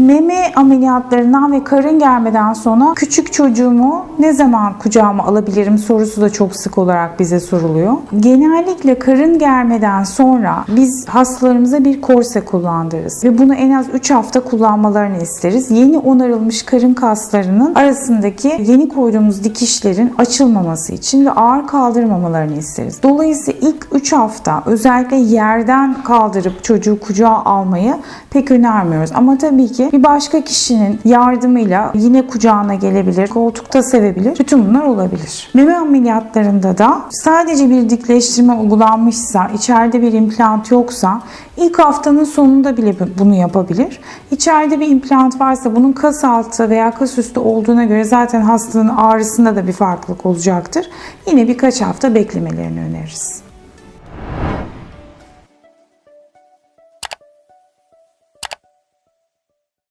Meme ameliyatlarından ve karın germeden sonra küçük çocuğumu ne zaman kucağıma alabilirim sorusu da çok sık olarak bize soruluyor. Genellikle karın germeden sonra biz hastalarımıza bir korse kullandırırız ve bunu en az 3 hafta kullanmalarını isteriz. Yeni onarılmış karın kaslarının arasındaki yeni koyduğumuz dikişlerin açılmaması için ve ağır kaldırmamalarını isteriz. Dolayısıyla ilk 3 hafta özellikle yerden kaldırıp çocuğu kucağa almayı pek önermiyoruz. Ama tabii ki bir başka kişinin yardımıyla yine kucağına gelebilir, koltukta sevebilir. Bütün bunlar olabilir. Meme ameliyatlarında da sadece bir dikleştirme uygulanmışsa, içeride bir implant yoksa ilk haftanın sonunda bile bunu yapabilir. İçeride bir implant varsa bunun kas altı veya kas üstü olduğuna göre zaten hastanın ağrısında da bir farklılık olacaktır. Yine birkaç hafta beklemelerini öneririz.